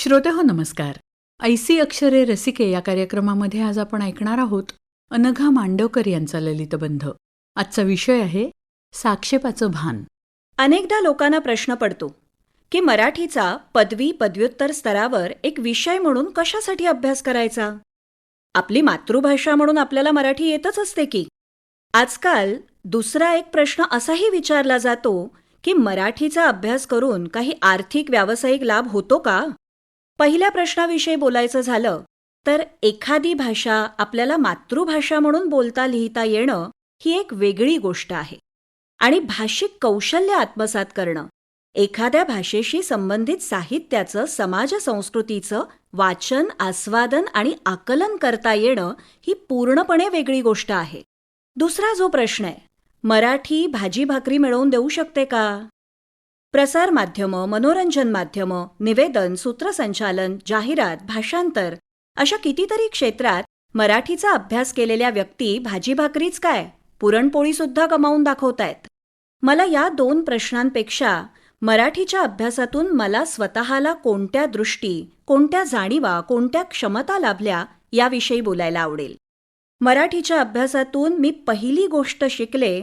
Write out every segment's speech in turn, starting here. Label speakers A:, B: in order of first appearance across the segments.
A: श्रोते हो नमस्कार. ऐसी अक्षरे रसिके या कार्यक्रमामध्ये आज आपण ऐकणार आहोत अनघा मांडवकर यांचा ललितबंध आजचा विषय आहे साक्षेपाचं भान.
B: अनेकदा लोकांना प्रश्न पडतो की मराठीचा पदवी पदव्युत्तर स्तरावर एक विषय म्हणून कशासाठी अभ्यास करायचा? आपली मातृभाषा म्हणून आपल्याला मराठी येतच असते की? आजकाल दुसरा एक प्रश्न असाही विचारला जातो की मराठीचा अभ्यास करून काही आर्थिक व्यावसायिक लाभ होतो का? पहिल्या प्रश्नाविषयी बोलायचं झालं तर एखादी भाषा आपल्याला मातृभाषा म्हणून बोलता लिहिता येणं ही एक वेगळी गोष्ट आहे. आणि भाषिक कौशल्य आत्मसात करणं एखाद्या भाषेशी संबंधित साहित्याचं समाज संस्कृतीचं वाचन आस्वादन आणि आकलन करता येणं ही पूर्णपणे वेगळी गोष्ट आहे. दुसरा जो प्रश्न आहे मराठी भाजी भाकरी मिळवून देऊ शकते का? प्रसार माध्यम मनोरंजन माध्यमं निवेदन सूत्रसंचालन जाहिरात भाषांतर अशा कितीतरी क्षेत्रात मराठीचा अभ्यास केलेल्या व्यक्ती भाजी भाकरीच काय? पुरणपोळी सुद्धा कमावून दाखवतायत. मला या दोन प्रश्नांपेक्षा मराठीच्या अभ्यासातून मला स्वतःला कोणत्या दृष्टी कोणत्या जाणीवा कोणत्या क्षमता लाभल्या याविषयी बोलायला आवडेल. मराठीच्या अभ्यासातून मी पहिली गोष्ट शिकले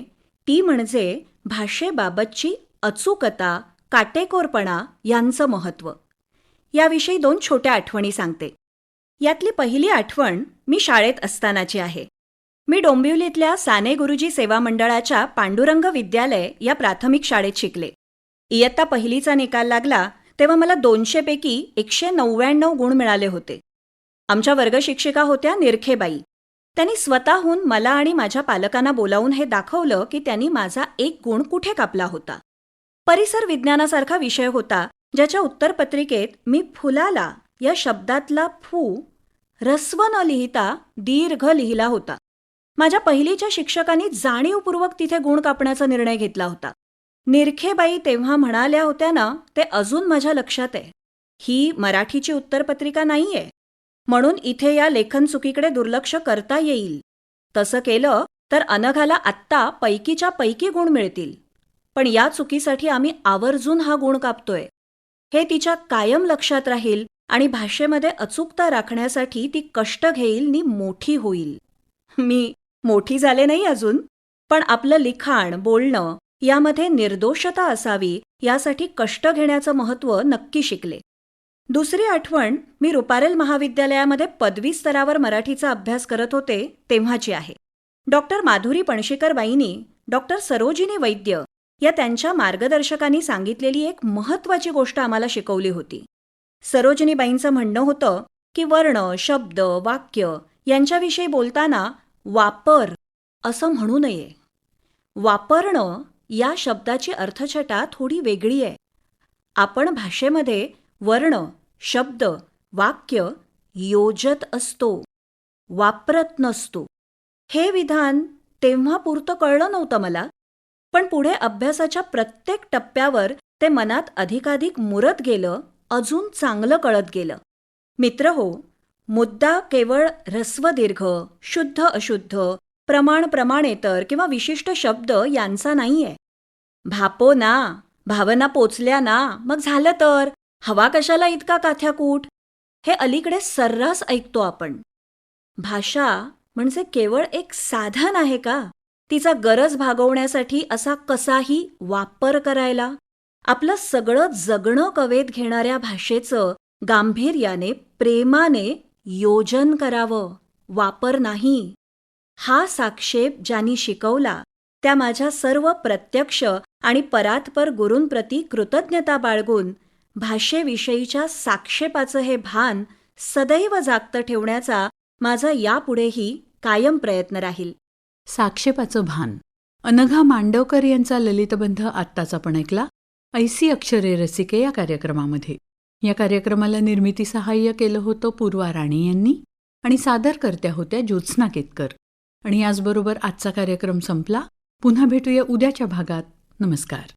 B: ती म्हणजे भाषेबाबतची अचूकता काटेकोरपणा यांचं महत्त्व. याविषयी दोन छोट्या आठवणी सांगते. यातली पहिली आठवण मी शाळेत असतानाची आहे. मी डोंबिवलीतल्या साने गुरुजी सेवा मंडळाच्या पांडुरंग विद्यालय या प्राथमिक शाळेत शिकले. इयत्ता पहिलीचा निकाल लागला तेव्हा मला दोनशेपैकी एकशे नव्याण्णव गुण मिळाले होते. आमच्या वर्गशिक्षिका होत्या निरखेबाई. त्यांनी स्वतःहून मला आणि माझ्या पालकांना बोलावून हे दाखवलं की त्यांनी माझा एक गुण कुठे कापला होता. परिसर विज्ञानासारखा विषय होता ज्याच्या उत्तरपत्रिकेत मी फुलाला या शब्दातला फू रस्व न लिहिता दीर्घ लिहिला होता. माझ्या पहिलीच्या शिक्षकांनी जाणीवपूर्वक तिथे गुण कापण्याचा निर्णय घेतला होता. निरखेबाई तेव्हा म्हणाल्या होत्या ना ते अजून माझ्या लक्षात आहे. ही मराठीची उत्तरपत्रिका नाहीये. म्हणून इथे या लेखन चुकीकडे दुर्लक्ष करता येईल. तसं केलं तर अनघाला आत्ता पैकीच्या पैकी गुण मिळतील. पण या चुकीसाठी आम्ही आवर्जून हा गुण कापतोय. हे तिच्या कायम लक्षात राहील आणि भाषेमध्ये अचूकता राखण्यासाठी ती कष्ट घेईल नी मोठी होईल. मी मोठी झाले नाही अजून पण आपलं लिखाण बोलणं यामध्ये निर्दोषता असावी यासाठी कष्ट घेण्याचं महत्त्व नक्की शिकले. दुसरी आठवण मी रुपारेल महाविद्यालयामध्ये पदवी स्तरावर मराठीचा अभ्यास करत होते तेव्हाची आहे. डॉक्टर माधुरी पणशीकर बाईंनी डॉक्टर सरोजिनी वैद्य या त्यांच्या मार्गदर्शकांनी सांगितलेली एक महत्त्वाची गोष्ट आम्हाला शिकवली होती. सरोजिनीबाईंचं म्हणणं होतं की वर्ण शब्द वाक्य यांच्याविषयी बोलताना वापर असं म्हणू नये. वापरणं या शब्दाची अर्थछटा थोडी वेगळी आहे. आपण भाषेमध्ये वर्ण शब्द वाक्य योजत असतो. वापरत नसतो. हे विधान तेव्हा पुरतं कळलं नव्हतं मला. पण पुढे अभ्यासाच्या प्रत्येक टप्प्यावर ते मनात अधिकाधिक मुरत गेलं अजून चांगलं कळत गेलं. मित्र हो मुद्दा केवळ ऱ्हस्व दीर्घ शुद्ध अशुद्ध प्रमाण प्रमाणेतर किंवा विशिष्ट शब्द यांचा नाहीये. भापो ना भावना पोचल्या ना मग झालं तर? हवा कशाला इतका काथ्याकूट? हे अलीकडे सर्रास ऐकतो आपण. भाषा म्हणजे केवळ एक साधन आहे का? तिचा गरज भागवण्यासाठी असा कसाही वापर करायला आपलं सगळं जगणं कवेत घेणाऱ्या भाषेचं गांभीर्याने प्रेमाने योजन करावं. वापर नाही. हा साक्षेप ज्यांनी शिकवला त्या माझ्या सर्व प्रत्यक्ष आणि परात्पर गुरूंप्रती कृतज्ञता बाळगून भाषेविषयीच्या साक्षेपाचं हे भान सदैव जागतं ठेवण्याचा माझा यापुढेही कायम प्रयत्न राहील.
A: साक्षेपाचं भान. अनघा मांडवकर यांचा ललितबंध आत्ताच आपण ऐकला? ऐसी अक्षरे रसिके या कार्यक्रमामध्ये. या कार्यक्रमाला निर्मिती सहाय्य केलं होतं पूर्वा राणे यांनी आणि सादरकर्त्या होत्या ज्योत्स्ना केतकर. आणि याचबरोबर आजचा कार्यक्रम संपला. पुन्हा भेटूया उद्याच्या भागात. नमस्कार.